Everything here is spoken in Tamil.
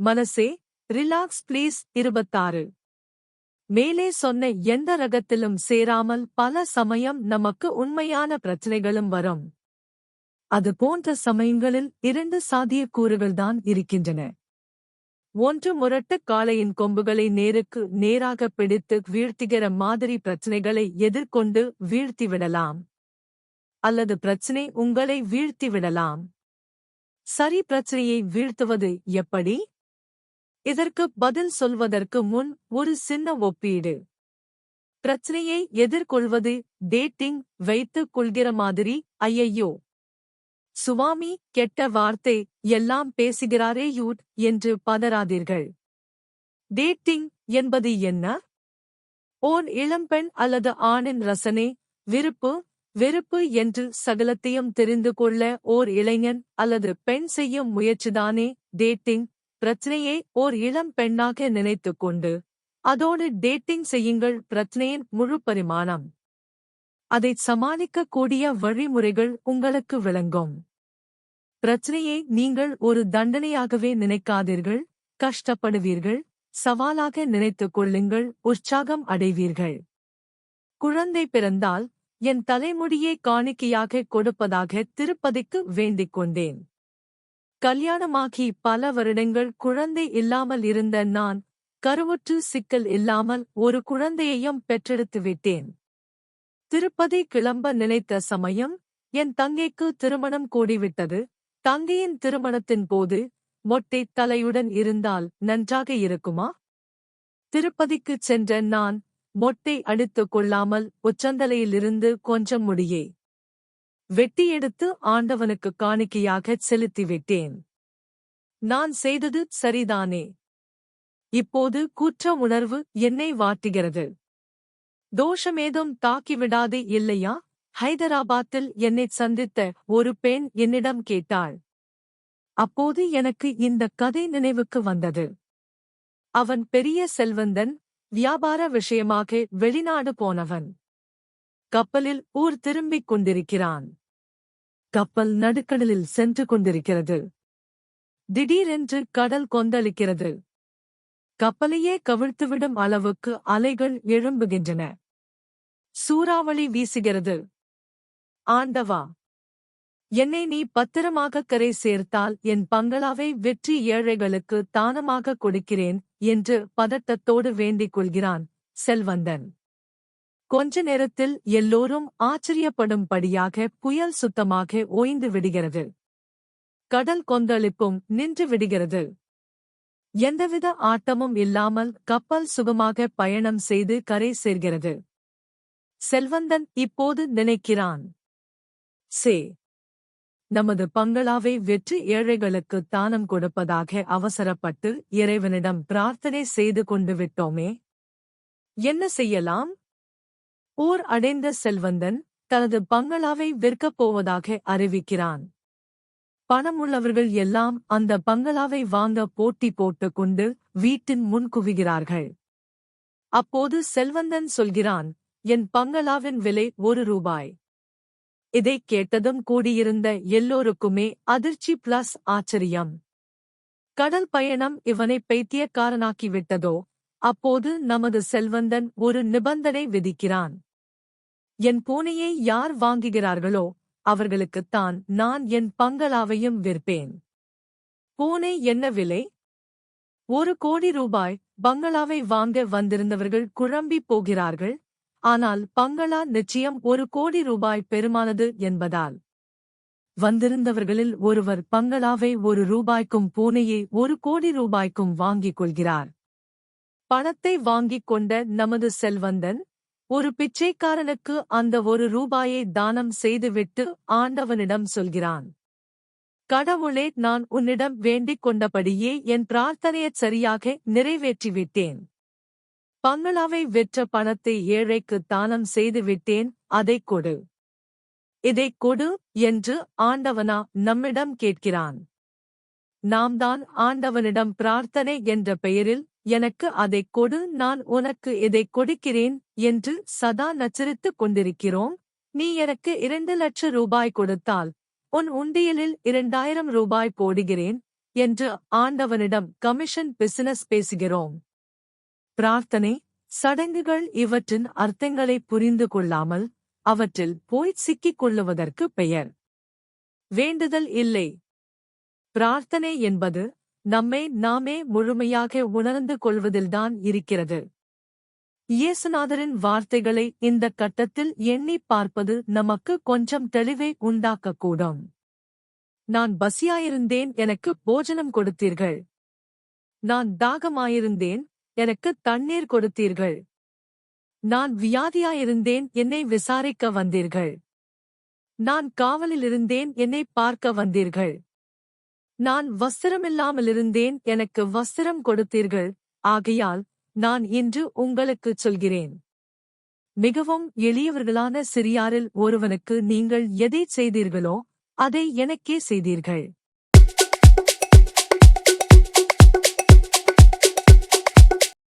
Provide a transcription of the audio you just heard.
மனசே ரிலாக்ஸ் ப்ளீஸ் இருபத்தாறு. மேலே சொன்ன எந்த ரகத்திலும் சேராமல் பல சமயம் நமக்கு உண்மையான பிரச்சனைகளும் வரும். அது போன்ற சமயங்களில் இரண்டு சாத்தியக்கூறுகள்தான் இருக்கின்றன. ஒன்று முரட்டு காளையின் கொம்புகளை நேருக்கு நேராக பிடித்து வீழ்த்துகிற மாதிரி பிரச்சனைகளை எதிர்கொண்டு வீழ்த்திவிடலாம் அல்லது பிரச்சனை உங்களை வீழ்த்திவிடலாம் சரி பிரச்சனையை வீழ்த்துவது எப்படி? இதற்கு பதில் சொல்வதற்கு முன் ஒரு சின்ன ஒப்பீடு. பிரச்சனையை எதிர்கொள்வது டேட்டிங் வைத்துக் கொள்கிற மாதிரி ஐயையோ. சுவாமி கெட்ட வார்த்தை எல்லாம் பேசுகிறாரே யூட் என்று பதறாதீர்கள். டேட்டிங் என்பது என்ன? ஓர் இளம்பெண் அல்லது ஆணின் ரசனை விருப்பு வெறுப்பு என்று சகலத்தையும் தெரிந்து கொள்ள ஓர் இளைஞன் அல்லது பெண் செய்யும் முயற்சிதானே டேட்டிங்? பிரச்சனையை ஓர் இளம் பெண்ணாக நினைத்து கொண்டு அதோடு டேட்டிங் செய்யுங்கள் பிரச்சனையின் முழு பரிமாணம். அதைச் சமாளிக்கக்கூடிய வழிமுறைகள் உங்களுக்கு விளங்கும். பிரச்சனையை நீங்கள் ஒரு தண்டனையாகவே நினைக்காதீர்கள் கஷ்டப்படுவீர்கள் சவாலாக நினைத்துக் கொள்ளுங்கள் உற்சாகம் அடைவீர்கள். குழந்தை பிறந்தால் என் தலைமுடியை காணிக்கையாக கொடுப்பதாக திருப்பதிக்கு வேண்டிக் கொண்டேன். கல்யாணமாகி பல வருடங்கள் குழந்தை இல்லாமல் இருந்த நான் கருவுற்று சிக்கல் இல்லாமல் ஒரு குழந்தையையும் பெற்றெடுத்து விட்டேன். திருப்பதி கிளம்ப நினைத்த சமயம் என் தங்கைக்கு திருமணம் கூடிவிட்டது. தங்கையின் திருமணத்தின் போது மொட்டை தலையுடன் இருந்தால் நன்றாக இருக்குமா? திருப்பதிக்குச் சென்ற நான் மொட்டை அடித்துக் கொள்ளாமல் உச்சந்தலையிலிருந்து கொஞ்சம் முடியே. வெட்டி எடுத்து ஆண்டவனுக்கு காணிக்கையாகச் செலுத்திவிட்டேன். நான் செய்தது சரிதானே? இப்போது குற்ற உணர்வு என்னை வாட்டுகிறது. தோஷமேதும் தாக்கிவிடாதே இல்லையா? ஹைதராபாத்தில் என்னைச் சந்தித்த ஒரு பெண் என்னிடம் கேட்டாள். அப்போது எனக்கு இந்த கதை நினைவுக்கு வந்தது. அவன் பெரிய செல்வந்தன் வியாபார விஷயமாக வெளிநாடு போனவன். கப்பலில் ஊர் திரும்பிக் கொண்டிருக்கிறான். கப்பல் நடுக்கடலில் சென்று கொண்டிருக்கிறது. திடீரென்று கடல் கொந்தளிக்கிறது. கப்பலையே கவிழ்த்துவிடும் அளவுக்கு அலைகள் எழும்புகின்றன. சூறாவளி வீசுகிறது. ஆண்டவா! என்னை நீ பத்திரமாக கரை சேர்த்தால் என் பங்களாவை வெற்றி ஏழைகளுக்கு தானமாக கொடுக்கிறேன் என்று பதட்டத்தோடு வேண்டிக் கொள்கிறான் செல்வந்தன். கொஞ்ச நேரத்தில் எல்லோரும் ஆச்சரியப்படும்படியாக புயல் சுத்தமாக ஓய்ந்து விடுகிறது. கடல் கொந்தளிப்பும் நின்று விடுகிறது. எந்தவித ஆட்டமும் இல்லாமல் கப்பல் சுகமாக பயணம் செய்து கரை சேர்கிறது. செல்வந்தன் இப்போது நினைக்கிறான். சே நமது பங்களாவை வெற்றி ஏழைகளுக்கு தானம் கொடுப்பதாக அவசரப்பட்டு இறைவனிடம் பிரார்த்தனை செய்து கொண்டு விட்டோமே. என்ன செய்யலாம்? ஊர் அடைந்த செல்வந்தன் தனது பங்களாவை விற்கப் போவதாக அறிவிக்கிறான். பணமுள்ளவர்கள் எல்லாம் அந்த பங்களாவை வாங்க போட்டி போட்டுக் கொண்டு வீட்டின் முன் குவிகிறார்கள். அப்போது செல்வந்தன் சொல்கிறான் என் பங்களாவின் விலை ஒரு ரூபாய். இதைக் கேட்டதும் கூடியிருந்த எல்லோருக்குமே அதிர்ச்சி பிளஸ் ஆச்சரியம். கடல் பயணம் இவனை பைத்தியக்காரனாக்கிவிட்டதோ? அப்போது நமது செல்வந்தன் ஒரு நிபந்தனை விதிக்கிறான். என் பூனையை யார் வாங்குகிறார்களோ அவர்களுக்குத்தான் நான் என் பங்களாவையும் விற்பேன். பூனை என்ன விலை? ஒரு கோடி ரூபாய் பங்களாவை வாங்க வந்திருந்தவர்கள் குழம்பி போகிறார்கள் ஆனால் பங்களா நிச்சயம் ஒரு கோடி ரூபாய் பெருமானது என்பதால். வந்திருந்தவர்களில் ஒருவர் பங்களாவை ஒரு ரூபாய்க்கும் பூனையை ஒரு கோடி ரூபாய்க்கும் வாங்கிக் கொள்கிறார். பணத்தை வாங்கிக் கொண்ட நமது செல்வந்தன் ஒரு பிச்சைக்காரனுக்கு அந்த ஒரு ரூபாயை தானம் செய்துவிட்டு ஆண்டவனிடம் சொல்கிறான் கடவுளே நான் உன்னிடம் வேண்டிக் கொண்டபடியே என் பிரார்த்தனையைச் சரியாக நிறைவேற்றிவிட்டேன். பங்களாவை விற்ற பணத்தை ஏழைக்கு தானம் செய்துவிட்டேன் அதைக் கொடு. இதைக் கொடு என்று ஆண்டவனா நம்மிடம் கேட்கிறான். நாம் தான் ஆண்டவனிடம் பிரார்த்தனை என்ற பெயரில் எனக்கு அதைக் கொடு நான் உனக்கு இதைக் கொடுக்கிறேன் என்று சதா நச்சரித்துக் கொண்டிருக்கிறோம். நீ எனக்கு இரண்டு லட்ச ரூபாய் கொடுத்தால் உன் உண்டியலில் இரண்டாயிரம் ரூபாய் போடுகிறேன் என்று ஆண்டவனிடம் கமிஷன் பிசினஸ் பேசுகிறோம். பிரார்த்தனை சடங்குகள் இவற்றின் அர்த்தங்களை புரிந்து கொள்ளாமல் அவற்றில் போய் சிக்கிக் கொள்ளுவதற்கு பெயர். வேண்டுதல் இல்லை. பிரார்த்தனை என்பது நம்மை நாமே முழுமையாக உணர்ந்து கொள்வதில்தான் இருக்கிறது. இயேசுநாதரின் வார்த்தைகளை இந்த கட்டத்தில் எண்ணிப் பார்ப்பது நமக்கு கொஞ்சம் தெளிவை உண்டாக்கக்கூடும். நான் பசியாயிருந்தேன் எனக்கு போஜனம் கொடுத்தீர்கள். நான் தாகமாயிருந்தேன் எனக்கு தண்ணீர் கொடுத்தீர்கள். நான் வியாதியாயிருந்தேன் என்னை விசாரிக்க வந்தீர்கள். நான் காவலிலிருந்தேன் என்னை பார்க்க வந்தீர்கள். நான் வஸ்திரமில்லாமலிருந்தேன் எனக்கு வஸ்திரம் கொடுத்தீர்கள் ஆகையால் நான் இன்று உங்களுக்குச் சொல்கிறேன். மிகவும் எளியவர்களான சிறியாரில் ஒருவனுக்கு நீங்கள் எதைச் செய்தீர்களோ அதை எனக்கே செய்தீர்கள்.